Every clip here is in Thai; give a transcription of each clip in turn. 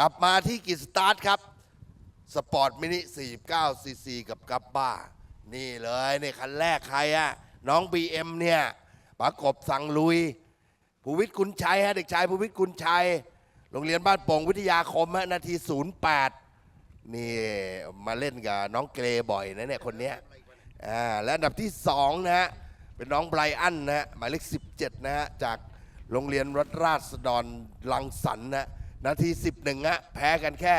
กลับมาที่กิจสตาร์ทครับ สปอร์ตมินิ49ซีซีกับกับบ้า นี่เลยนี่คันแรกใครอะน้อง BM เนี่ยประกบสั่งลุย ภูวิทย์กุลชัยฮะเด็กชายภูวิทย์กุลชัย โรงเรียนบ้านโป่งวิทยาคมฮะนาที 08 นี่มาเล่นกับน้องเกรบ่อยนะเนี่ยคนเนี้ยอ่าและอันดับที่ 2 นะฮะ เป็นน้องไบรอันนะฮะหมายเลข17 นะฮะ จากโรงเรียนวัดราชดรลังสรรค์นะ นาที 11ฮะแพ้กันแค่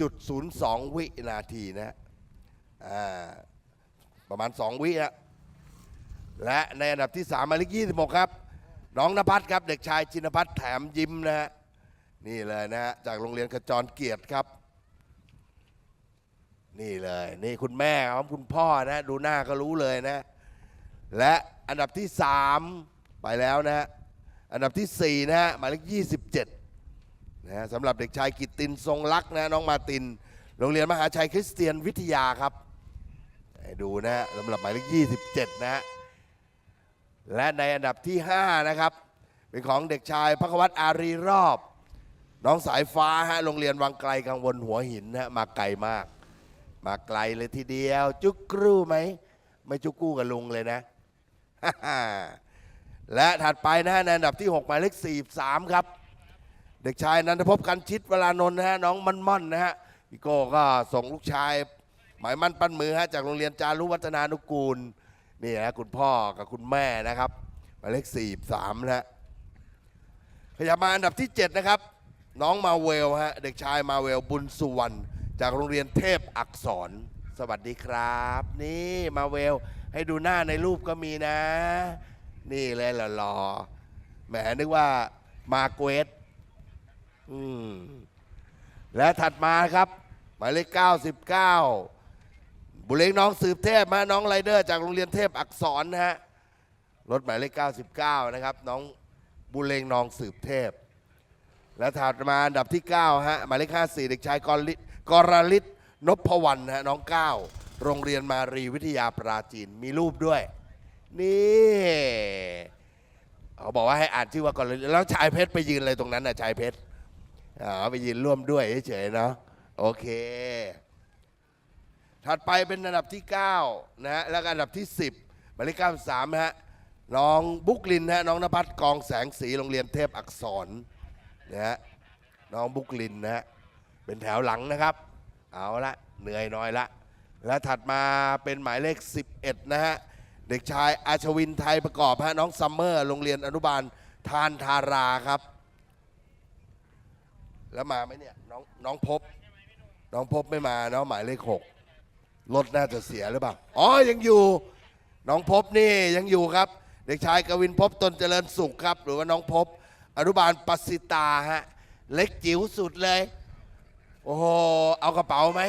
จุด02 วินาทีนะฮะอ่าประมาณ 2 วิฮะและในอันดับที่3หมายเลข26 ครับ น้องนภัสครับ เด็กชายชินพัฒน์แถมยิ้มนะฮะนี่เลยนะฮะจากโรงเรียนขจรเกียรติครับ นี่เลยนี่คุณแม่ครับคุณพ่อนะดูหน้าก็รู้เลยนะ และอันดับที่ 3 ไปแล้วนะฮะอันดับทีสี่4 นะฮะหมายเลข27 นะสำหรับเด็กชายกิตตินทรงรักนะน้องมาติน โรงเรียนมหาชัยคริสเตียนวิทยาครับดูนะฮะสำหรับหมายเลข 27 นะฮะและในอันดับที่ 5 นะครับ เป็นของเด็กชายพักวัตอารีรอบ น้องสายฟ้าฮะโรงเรียนวังไกลกังวลหัวหินนะฮะมาไกลมาก มาไกลเลยทีเดียว จุกกรูไหม ไม่จุกกู้กับลุงเลยนะ และถัดไปนะฮะในอันดับที่ 6 หมายเลข 43 ครับ เด็กชายนันทภพกันชิตวรานนท์นะฮะน้องมันม่อนนะฮะพี่โก้ก็ส่งลูกชาย หมายมั่นปั้นมือฮะจากโรงเรียนจารุวัฒนานุกูลนี่นะคุณพ่อกับคุณแม่นะครับหมายเลข43นะฮะขยับมาอันดับที่ 7 นะครับ น้องมาเวลฮะเด็กชายมาเวลบุญสุวรรณจากโรงเรียนเทพอักษร สวัสดีครับ นี่มาเวลให้ดูหน้าในรูปก็มีนะ นี่เลยหล่อๆแหมนึกว่ามาเกวส อืมและถัดมาครับ หมายเลข99 บุเรงน้องสืบเทพมาน้องไรเดอร์จากโรงเรียนเทพอักษรนะฮะรถหมายเลข99 นะครับ น้องบุเรงน้องสืบเทพ และถัดมาอันดับที่9ฮะหมายเลข54เด็กชายกรลิกรลิศนพวรรณฮะน้อง 9 โรงเรียนมารีวิทยาปราจีนมีรูปด้วย นี่เขาบอกว่าให้อ่านชื่อว่ากรลิศแล้วชายเพชรไปยืนอะไรตรงนั้นนะชายเพชร อ๋อไปยืนร่วมด้วยเฉยๆเนาะโอเค ถัดไปเป็นอันดับที่ 9 นะฮะ แล้วก็อันดับที่ 10หมายเลข93นะฮะ น้องบุกลินนะฮะ น้องนภัสกองแสงสีโรงเรียนเทพอักษรนะฮะ น้องบุกลินนะฮะ เป็นแถวหลังนะครับ เอาละเหนื่อยหน้อยละ และถัดมาเป็นหมายเลข 11 นะฮะ เด็กชายอาชวินไทยประกอบฮะ น้องซัมเมอร์ โรงเรียนอนุบาลทานทาราครับ แล้วมาไหมเนี่ยน้องน้องพบ น้องพบไม่มาเนาะหมายเลขหกรถน่าจะเสียหรือเปล่าอ๋อยังอยู่ น้องพบนี่ยังอยู่ครับ เด็กชายกวินพบตนเจริญสุขครับ หรือว่าน้องพบ อนุบาลปัสสิตาฮะเล็กจิ๋วสุดเลย โอ้โหเอากระเป๋าไหม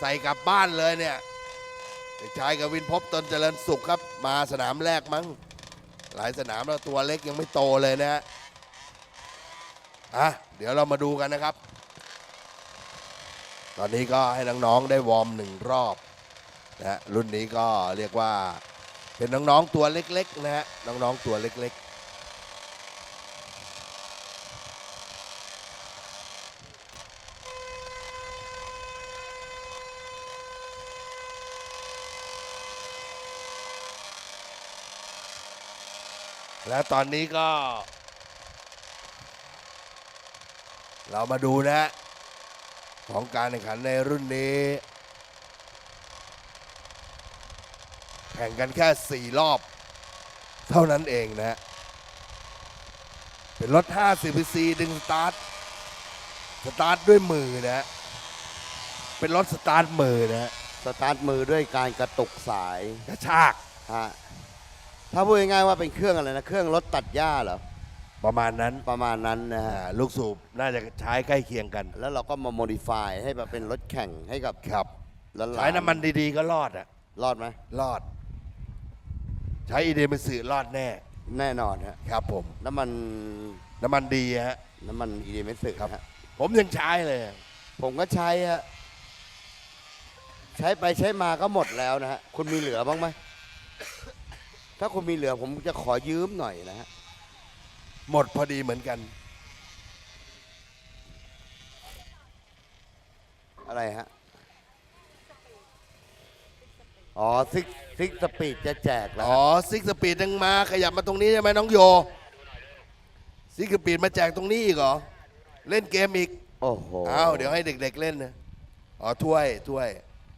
ใส่กลับบ้านเลยเนี่ยเด็กชายกวินพบตนเจริญสุขครับ มาสนามแรกมั้งหลายสนามแล้วตัวเล็กยังไม่โตเลยนะฮะ อะเดี๋ยวเรามาดูกันนะครับ ตอนนี้ก็ให้น้องๆได้วอร์มหนึ่งรอบนะฮะรุ่นนี้ก็เรียกว่าเป็นน้องๆตัวเล็กๆนะฮะน้องๆตัวเล็กๆและตอนนี้ก็ เรามาดูนะฮะของการแข่งขันในรุ่นนี้ แข่งกันแค่ 4 รอบ เท่านั้นเองนะฮะเป็นรถ 50 cc ดึงสตาร์ท สตาร์ทด้วยมือนะฮะเป็นรถสตาร์ทมือนะฮะสตาร์ทมือด้วยการกระตุกสายกระชากฮะถ้าพูดง่ายๆว่าเป็นเครื่องอะไรนะ เครื่องรถตัดหญ้าเหรอ ประมาณนั้นประมาณนั้นนะอ่าฮะลูกสูบน่าจะใช้ใกล้เคียงกัน แล้วเราก็มาโมดิฟายให้มาเป็นรถแข่งให้กับครับหลานๆใช้น้ำมันดีๆก็รอดอะรอดไหมรอด ใช้อีเดมิสึรอดแน่ แน่นอนฮะครับผม น้ำมันน้ำมันดีฮะ น้ำมันอีเดเมสึครับ ฮะผมยังใช้เลยผมก็ใช้ฮะใช้ไปใช้มาก็หมดแล้วนะฮะคุณมีเหลือบ้างไหมถ้าคุณมีเหลือผมจะขอยืมหน่อยนะฮะ หมดพอดีเหมือนกัน อะไรฮะ อ๋อซิกซิกสปีดจะแจกแล้วอ๋อซิกสปีดยังมาขยับมาตรงนี้ใช่ไหมน้องโย ซิกสปีดมาแจกตรงนี้อีกเหรอ เล่นเกมอีกโอ้โหอ้าวเดี๋ยวให้เด็ก ๆ เล่นนะอ๋อถ้วยถ้วย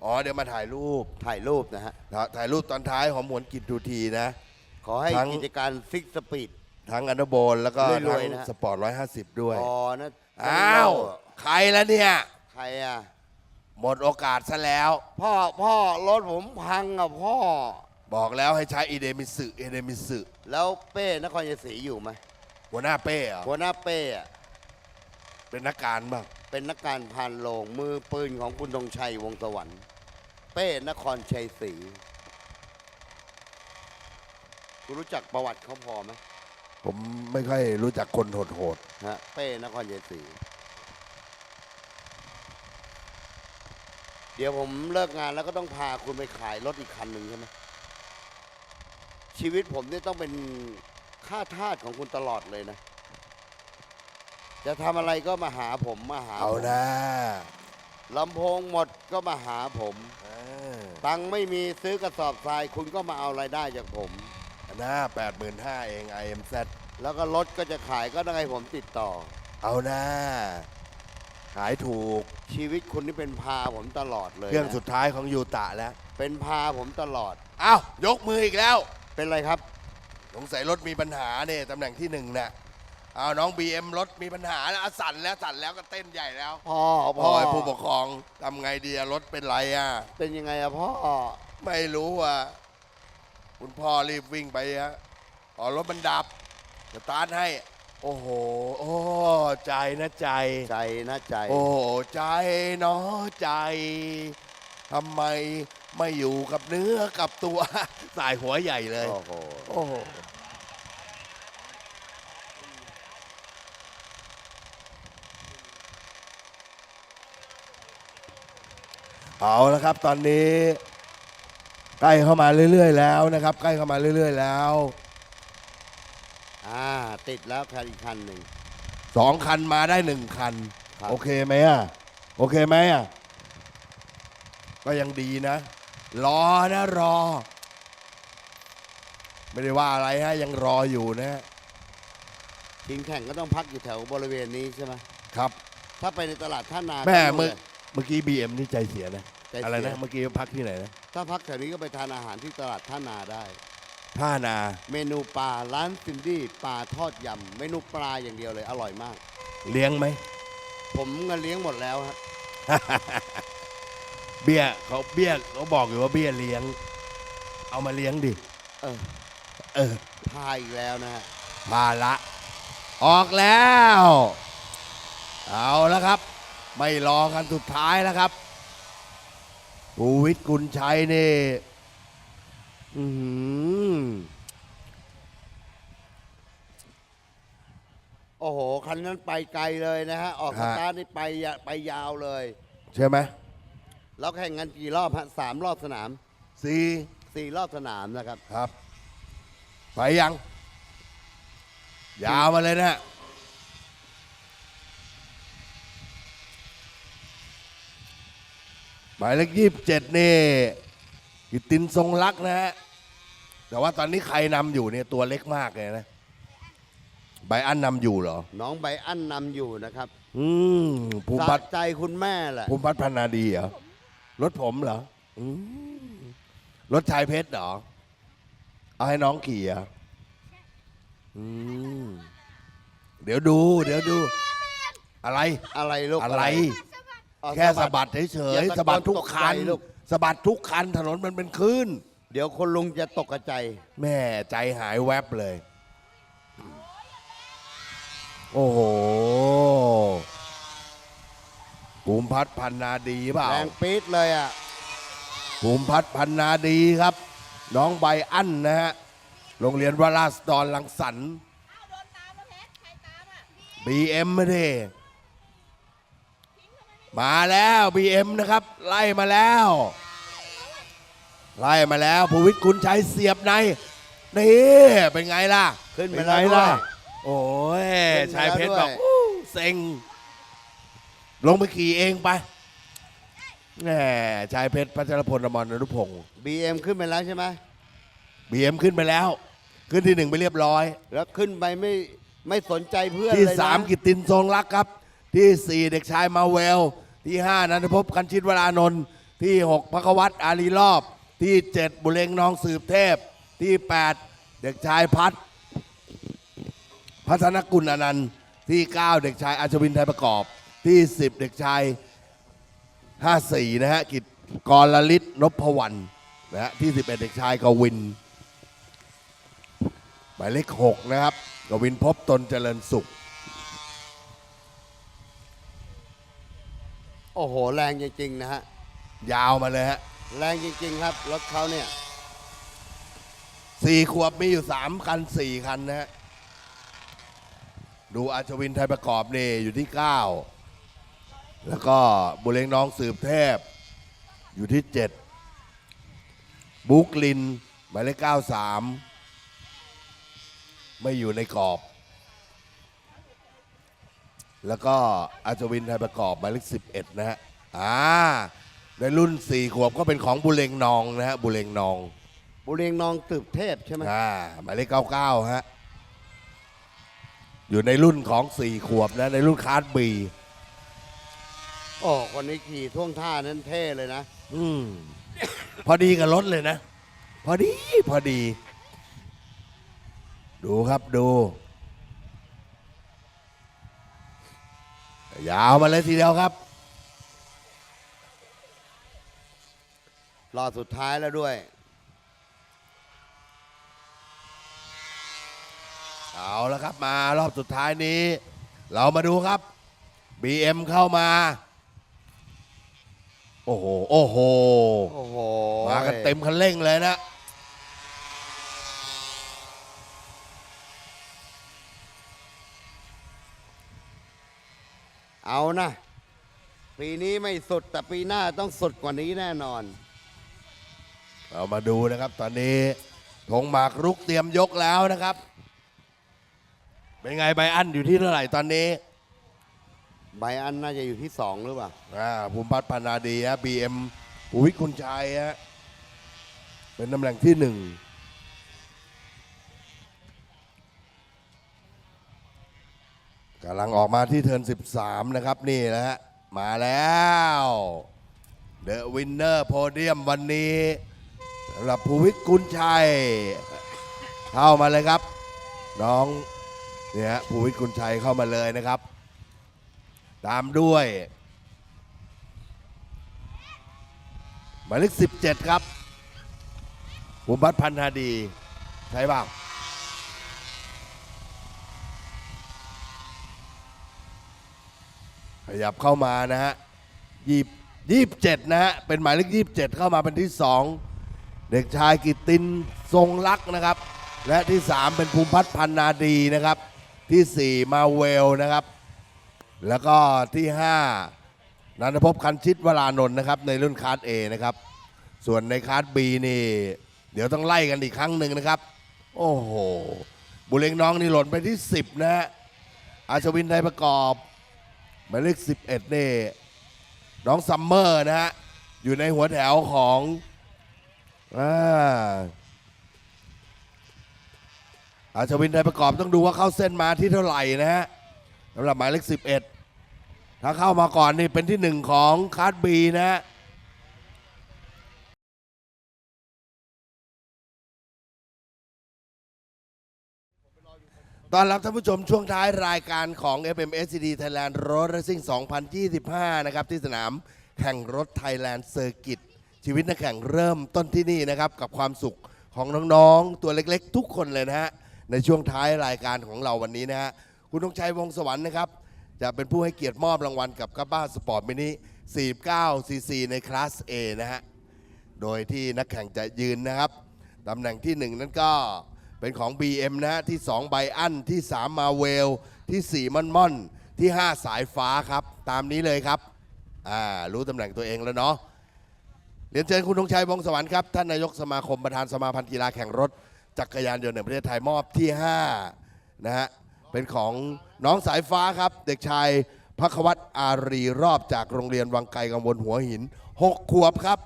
อ๋อเดี๋ยวมาถ่ายรูป ถ่ายรูปนะฮะ ถ่าถ่ายรูปตอนท้ายหอมหวนกินดูทีนะ ขอให้ทั้ง กิจการซิกสปีด ทั้งอันเดอร์โบนแล้วก็รทั้วยงๆนะ สปอร์ตร้อยห้าสิบด้วย อ๋อนะอ้าว ใครแล้วเนี่ย ใครอะ หมดโอกาสซะแล้ว พ่อพ่อรถผมพังอะพ่อ บอกแล้วให้ใช้อีเดมิสึเอเดมิสึแล้วเป้นครชัยศรีอยู่ไหมหัวหน้าเป้เหรอหัวหน้าเป้อะเป็นนักการบ้างเป็นนักการพานโลงมือปืนของคุณธงชัยวงศ์สวรรค์ เป้นครชัยศรีคุณรู้จักประวัติเขาพอไหม ผมไม่ค่อยรู้จักคนโหดฮะเป้นครชัยศรีเดี๋ยวผมเลิกงานแล้วก็ต้องพาคุณไปขายรถอีกคันหนึ่งใช่ไหมชีวิตผมเนี่ยต้องเป็นค่าทาสของคุณตลอดเลยนะ จะทำอะไรก็มาหาผมมาหาๆ เอาผมนะลำโพงหมดก็มาหาผม เออตังค์ไม่มีซื้อกระสอบทราย คุณก็มาเอารายได้จากผมหน้าแปดหมื่นห้าเอง IMZ แล้วก็รถก็จะขายก็ต้องให้ผมติดต่อ เอานะขายถูก ชีวิตคุณนี่เป็นพาผมตลอดเลยเครื่องนะสุดท้ายของยูตะแล้ว เป็นพาผมตลอด อ้าวยกมืออีกแล้ว เป็นไรครับ สงสัยรถมีปัญหาเนี่ยตำแหน่งที่หนึ่งเนี่ยเอาน้อง BM รถมีปัญหาแล้วอะสั่นแล้วสั่นแล้วก็เต้นใหญ่แล้วพ่อพ่อให้ผู้ปกครองทำไงดีอะรถเป็นไรอะ เป็นยังไงอะพ่อ ไม่รู้อะ คุณพ่อรีบวิ่งไปฮะอ๋อรถมันดับ สตาร์ทให้ โอ้โห โอ้ใจนะใจ ใจนะใจ โอ้ใจเนาะใจทำไมไม่อยู่กับเนื้อกับตัวสายหัวใหญ่เลย โอ้โห โอ้โหเอาละครับ ตอนนี้ ใกล้เข้ามาเรื่อย ๆ แล้วนะครับ ใกล้เข้ามาเรื่อย ๆ แล้วอ่า ติดแล้วคันอีกคันหนึ่ง สองคันมาได้หนึ่งคัน ครับ โอเคไหมอะ โอเคไหมอะ ก็ยังดีนะ รอนะรอ ไม่ได้ว่าอะไรฮะ ยังรออยู่นะ ทีมแข่งก็ต้องพักอยู่แถวบริเวณนี้ใช่ไหมครับ ถ้าไปในตลาดท่านาแม่ก็นู่นเมื่อเลยเมื่อกี้บีเอ็มนี่ใจเสียนะ ใจเสียอะไรนะ เมื่อกี้พักที่ไหนนะ ถ้าพักแถวนี้ก็ไปทานอาหารที่ตลาดท่านาได้ ท่านา เมนูปลาร้านซินดี้ปลาทอดยำเมนูปลาอย่างเดียวเลยอร่อยมาก เลี้ยงไหม ผมเงินเลี้ยงหมดแล้วฮะเบี้ยเขาเบี้ยเขาบอกอยู่ว่าเบี้ยเลี้ยง เอามาเลี้ยงดิ เออเออพายอีกแล้วนะฮะภาละ ออกแล้ว เอาแล้วครับ ไม่รอกันสุดท้ายแล้วครับภูวิทย์กุลชัยนี่ อือหือโอ้โห คันนั้นไปไกลเลยนะฮะ ออกสตาร์ทนี่ไปยะไปยาวเลย ใช่ไหมแล้วแข่งกันกี่รอบฮะสามรอบสนามสี่สี่รอบสนามนะครับ ครับ ไปยัง ยาวมาเลยนะหมายเลขยี่สิบเจ็ดนี่กิตตินทรงรักนะฮะ แต่ว่าตอนนี้ใครนำอยู่เนี่ยตัวเล็กมากเลยนะใบอันนำอยู่เหรอ น้องใบอั้นนำอยู่นะครับอืมภูมิสะพัฒน์ใจคุณแม่แหละภูมิพัฒน์พันนาดีเหรอรถผมเหรออืมรถชายเพชรเหรอ เอาให้น้องขี่เหรอะอืมเดี๋ยวดู เดี๋ยวดู อะไร อะไรลูกอะไร เอาแค่สะบัดเฉอย่ายตะโกนๆสะบัดทุกคันตกใจลูก สะบัดทุกคันถนนมันเป็นคลื่นเดี๋ยวคนลุงจะตกกระใจ แม่ใจหายแวบเลย โอ้โหภูมิพัฒน์พันนาดีเปล่าแรงปี๊ดเลยอะภูมิพัฒน์พันนาดีครับ น้องใบอั้นนะฮะ โรงเรียนวราสดรลังสรรค์เอาโดนตามแล้วเพชรใครตามอะพี่บีเอ็มไม่ได้มาแล้ว BM นะครับ ไล่มาแล้ว ไล่มาแล้วภูวิทย์กุลชัยเสียบในนี่เป็นไงล่ะขึ้นไปเป็นแล้ไงวด้วล่ะยโอ้ยขึ้นไปชายเพชรแล้วบด้วยอกอู้เซ็ง ลงไปขี่เองไปแหมชายเพชรพัชรพลอมรอนุพงศ์ BM ขึ้นไปแล้วใช่ไหมบีเอ็มขึ้นไปแล้ว ขึ้นที่หนึ่งไปเรียบร้อย แล้วขึ้นไปไม่ไม่สนใจเพื่อนที่เลยนะสามกิตตินทรงรักครับ ที่สี่เด็กชายมาเวล ที่ห้านันทภพกันชิตวรานนท์ที่หกพระควัตอารีรอบ ที่เจ็ดบุเรงนองสืบเทพที่แปดเด็กชายพัฒน์พัฒนกุลอนันต์ที่เก้าเด็กชายอาชวินไทยประกอบที่สิบเด็กชายห้าสี่นะฮะกิจกรลลิศนพวรรณนะฮะที่สิบเอ็ดเด็กชายกวิน หมายเลขหกนะครับ กวินพบตนเจริญสุข โอ้โห แรงจริง ๆ นะฮะ ยาวมาเลยฮะ แรงจริง ๆ ครับ รถเขาเนี่ยสี่ขวบมีอยู่สามคันสี่คันนะฮะ ดูอาชวินไทยประกอบนี่อยู่ที่เก้าแล้วก็บุเรงน้องสืบเทพ อยู่ที่เจ็ดบุ๊กลิน หมายเลขเก้าสามไม่อยู่ในกรอบ แล้วก็อาชวินไทยประกอบหมายเลขสิบเอ็ดนะฮะ อ่า ในรุ่นสี่ขวบก็เป็นของบุเรงนองนะฮะบุเรงนองบุเรงนองตืบเทพใช่ไหมอ่าหมายเลข99ฮะอยู่ในรุ่นของ4ขวบนะในรุ่นคาร์ดบีโอ้คนนี้ขี่ท่วงท่านั้นเท่เลยนะ อืม พอดีกับรถเลยนะ พอดีพอดี ดูครับดูยาวมาเลยทีเดียวครับ รอบสุดท้ายแล้วด้วย เอาแล้วครับมารอบสุดท้ายนี้ เรามาดูครับ BM เข้ามา โอ้โห โอ้โห โอ้โหมากันเต็มคันเร่งเลยนะ เอานะ ปีนี้ไม่สุดแต่ปีหน้าต้องสุดกว่านี้แน่นอน เรามาดูนะครับ ตอนนี้ธงหมากรุกเตรียมยกแล้วนะครับ เป็นไงไบอันอยู่ที่เท่าไหร่ตอนนี้ใบอันน่าจะอยู่ที่สองหรือเปล่าอ่าภูมิพัฒน์พานาดีฮะบีเอ็มภูวิทย์คุณชัยฮะเป็นตำแหน่งที่หนึ่งกำลังออกมาที่เทิร์น13 นะครับนี่นะฮะมาแล้วเดอะวินเน สำหรับภูวิทย์กุลชัย เข้ามาเลยครับ น้องเนี่ยฮะภูวิทย์กุลชัยเข้ามาเลยนะครับ ตามด้วยหมายเลข17 ครับภูมิพัฒน์พันธาดี ใช่เปล่าขยับเข้ามานะฮะยี่ยี่สิบเจ็ดนะฮะ เป็นหมายเลขยี่สิบเจ็ดเข้ามาเป็นที่สอง เด็กชายกิตตินทรงลักษ์นะครับ และที่สามเป็นภูมิพัฒน์พันนาดีนะครับ ที่สี่มาเวลนะครับ แล้วก็ที่ 5นันทภพคันชิตวรานนท์นะครับ ในรุ่นคาร์ด A นะครับ ส่วนในคาร์ด B นี่ เดี๋ยวต้องไล่กันอีกครั้งหนึ่งนะครับ โอ้โห บุเรงน้องนี่หล่นไปที่ 10 นะฮะอาชวินไทยประกอบหมายเลข11 นี่ น้องซัมเมอร์นะฮะอยู่ในหัวแถวของ อาอาชวินไทยประกอบต้องดูว่าเข้าเส้นมาที่เท่าไหร่นะฮะสำหรับหมายเลข11 ถ้าเข้ามาก่อนนี่เป็นที่หนึ่งของคาร์ดบีนะฮะตอนรับท่านผู้ชมช่วงท้ายรายการของ FMSCD Thailand Road Racing 2025 นะครับ ที่สนามแข่งรถ Thailand Circuit ชีวิตนักแข่งเริ่มต้นที่นี่นะครับ กับความสุขของน้องๆ ตัวเล็กๆ ทุกคนเลยนะฮะ ในช่วงท้ายรายการของเราวันนี้นะฮะ คุณธงชัยวงศ์สวรรค์นะครับ จะเป็นผู้ให้เกียรติมอบรางวัลกับกับบ้าสปอร์ตมินิ 49 cc ในคลาส A นะฮะ โดยที่นักแข่งจะยืนนะครับ ตำแหน่งที่ 1 นั้นก็เป็นของ BM นะฮะ ที่ 2 ไบอันที่ 3 มาเวล ที่ 4ม่อนม่อนที่ 5 สายฟ้าครับ ตามนี้เลยครับ อ่า รู้ตำแหน่งตัวเองแล้วเนาะ รียนเชิญคุณธงชัยวงสวรรค์ครับ ท่านนายกสมาคมประธานสมาพันธ์กีฬาแข่งรถ จักรยานยนต์แห่งประเทศไทยมอบที่ 5 นะฮะ เป็นของน้องสายฟ้าครับ เด็กชายพักวัตอารีรอบจากโรงเรียนวังไกลกังวลหัวหินหกขวบครับ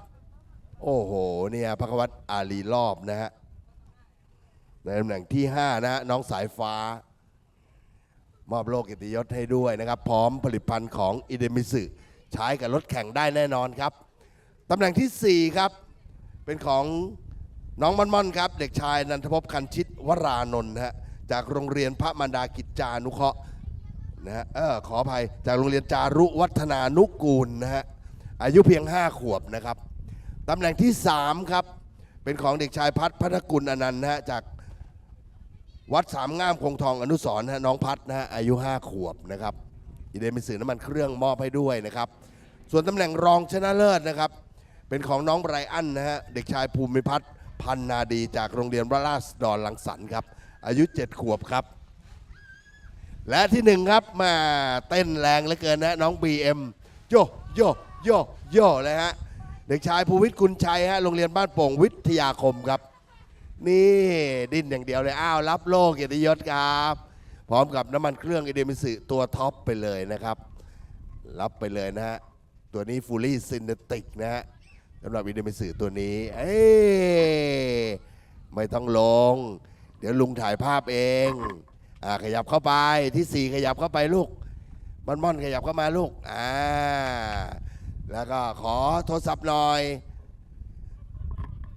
โอ้โหเนี่ยพระควัตอาลีรอบนะฮะในตำแหน่งที่ 5 นะฮะน้องสายฟ้ามอบโลกกียรติยศให้ด้วยนะครับ พร้อมผลิตภัณฑ์ของอิเดมิสึใช้กับรถแข่งได้แน่นอนครับ ตำแหน่งทีสี่ 4 ครับ เป็นของน้องม่อนม่อนครับ เด็กชายนันทภพคันชิตวรานนท์นะฮะจากโรงเรียนพระมารดากิจจานุเคราะห์นะฮะเออขออภัยจากโรงเรียนจารุวัฒนานุกูลนะฮะอายุเพียง 5 ขวบนะครับตำแหน่งที่ 3 ครับ เป็นของเด็กชายพัฒน์พัฒกุลอนันต์นะฮะจากวัดสามงามคงทองอนุสรณ์นะฮะน้องพัฒน์นะฮะอายุ 5 ขวบนะครับอีเดนเป็นสื่อน้ำมันเครื่องมอบให้ด้วยนะครับ ส่วนตำแหน่งรองชนะเลิศนะครับ เป็นของน้องไบรอันนะฮะ เด็กชายภูมิพัฒน์พันนาดีจากโรงเรียนวราษฎรลังสรรค์ครับ อายุ 7 ขวบครับ และที่หนึ่งครับมาเต้นแรงเหลือเกินนะน้อง BM โยโยโยโยเลยฮะ เด็กชายภูวิทย์กุลชัยฮะโรงเรียนบ้านโป่งวิทยาคมครับ นี่ดิ้นอย่างเดียวเลยอ้าวรับโลกเกียรติยศครับ พร้อมกับน้ำมันเครื่องเอเดมิสึตัวท็อปไปเลยนะครับ รับไปเลยนะฮะ ตัวนี้ฟูลี่ซินเนติกนะฮะ สำหรับอินเดมิสึตัวนี้ เอ้ยไม่ต้องลง เดี๋ยวลุงถ่ายภาพเองอ่าขยับเข้าไปที่สี่ขยับเข้าไปลูกม่อนม่อนขยับเข้ามาลูกอ่าแล้วก็ขอโทรศัพท์หน่อย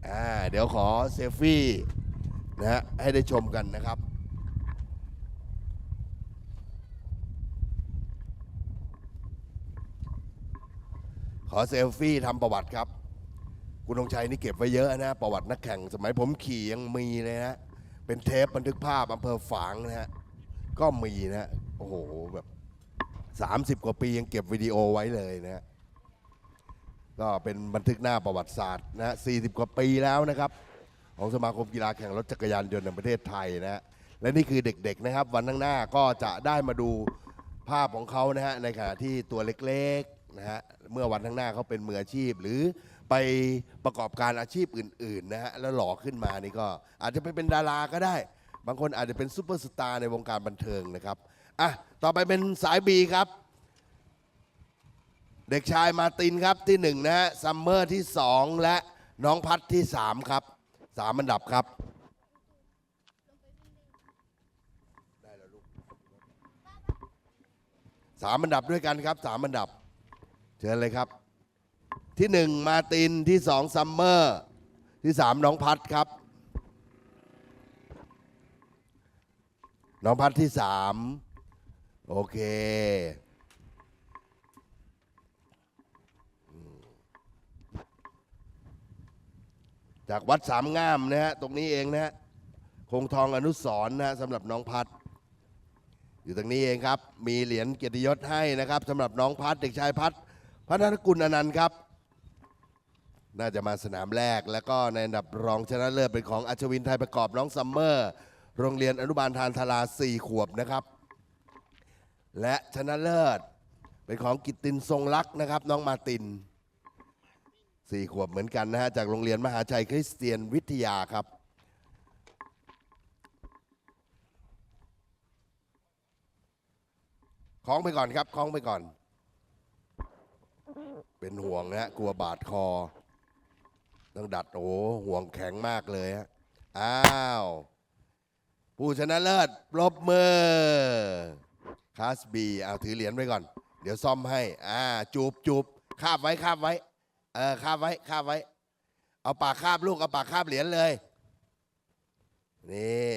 อ่าเดี๋ยวขอเซลฟี่นะฮะให้ได้ชมกันนะครับขอเซลฟี่ทำประวัติครับ คุณธงชัยนี่เก็บไว้เยอะนะ ประวัตินักแข่งสมัยผมขี่ยังมีเลยนะ เป็นเทปบันทึกภาพอำเภอฝางนะฮะ ก็มีนะ โอ้โห แบบ 30 กว่าปียังเก็บวิดีโอไว้เลยนะฮะก็เป็นบันทึกหน้าประวัติศาสตร์นะฮะ40กว่าปีแล้วนะครับ ของสมาคมกีฬาแข่งรถจักรยานยนต์แห่งประเทศไทยนะฮะและนี่คือเด็กๆนะครับ วันข้างหน้าก็จะได้มาดูภาพของเขานะฮะในขณะที่ตัวเล็กๆนะฮะเมื่อวันข้างหน้าเขาเป็นมืออาชีพหรือ ไปประกอบการอาชีพอื่นๆนะฮะแล้วหล่อขึ้นมานี่ก็อาจจะไปเป็นดาราก็ได้ บางคนอาจจะเป็นซูเปอร์สตาร์ในวงการบันเทิงนะครับอะต่อไปเป็นสายบีครับ เด็กชายมาตินครับที่หนึ่งนะฮะซัมเมอร์ที่สองและน้องพัดที่สามครับสามอันดับครับได้แล้วลูกสามอันดับด้วยกันครับสามอันดับ เชิญเลยครับ ที่หนึ่งมาตินที่สองซัมเมอร์ ที่สามน้องพัดครับ น้องพัดที่สามโอเคจากวัดสามง่ามนะฮะตรงนี้เองนะฮะคงทองอนุสรนะฮะสำหรับน้องพัด อยู่ตรงนี้เองครับ มีเหรียญเกียรติยศให้นะครับสำหรับน้องพัดเด็กชายพัดพัฒนกุลอนันต์ครับ น่าจะมาสนามแรก แล้วก็ในอันดับรองชนะเลิศเป็นของอัชวินไทยประกอบน้องซัมเมอร์ โรงเรียนอนุบาลทานทลา4ขวบนะครับ และชนะเลิศเป็นของกิตตินทรงรักนะครับ น้องมาตินสี่ขวบเหมือนกันนะฮะจากโรงเรียนมหาชัยคริสเตียนวิทยาครับคล้องไปก่อนครับคล้องไปก่อน เป็นห่วงนะฮะกลัวบาดคอ ต้องดัดโอ้ห่วงแข็งมากเลยฮะอ้าว ผู้ชนะเลิศปรบมือคลาสบีเอาถือเหรียญไว้ก่อน เดี๋ยวซ่อมให้ อ่า จูบจูบคาบไว้คาบไว้ เออคาบไว้คาบไว้ เอาปากคาบลูก เอาปากคาบเหรียญเลย นี่